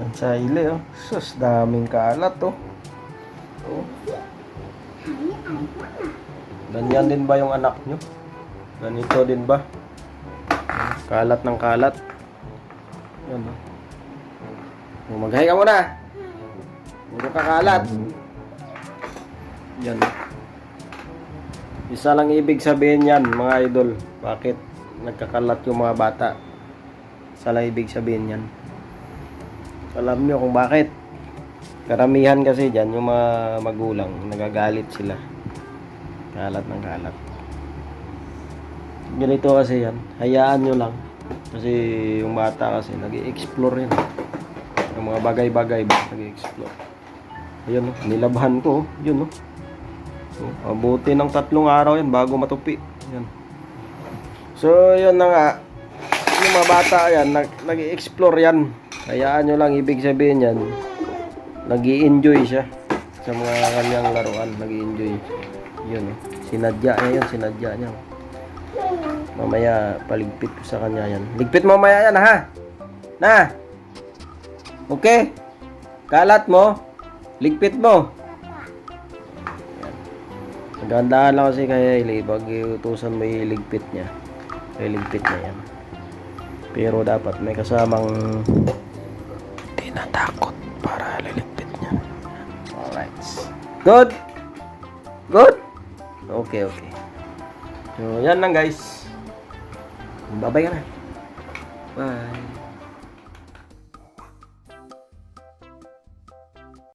Ang saili, oh. Sus, daming kalat, oh. oh. Ganyan din ba yung anak nyo? Ganito din ba? Kalat ng kalat. Yan, oh. Maghay ka muna. Hindi ka kalat. Yan. oh. Isa lang ibig sabihin yan, mga idol. Bakit nagkakalat yung mga bata? Isa lang ibig sabihin yan. Alam nyo kung bakit. Karamihan kasi dyan, yung mga magulang, nagagalit sila. Kalat ng kalat. Ganito kasi yan. Hayaan nyo lang. Kasi yung bata kasi, nag explore yan. Yung mga bagay-bagay ba, nag explore Ayun, oh, nilabhan ko. oh. Yun, oh. Oh, abuti ng tatlong araw yan bago matupi. Yan. So, yun na nga. Yung mga bata yan, nag, nag-explore yan. Hayaan nyo lang, ibig sabihin yan, nag enjoy siya sa mga kanyang laruan. nag enjoy Yun, oh. sinadya niya yun, sinadya niya. Mamaya, paligpit ko sa kanya yan. Ligpit mamaya yan, ha? Na! Okay? Kalat mo? Ligpit mo? Magandaan lang kasi kay Hailey pag iutusan mo iligpit niya. Iligpit niya yan. Pero dapat may kasamang tinatakot para liligpit niya. Alright. Good? Good? Okay, okay. So, yan lang guys. Bye-bye ka na. Bye.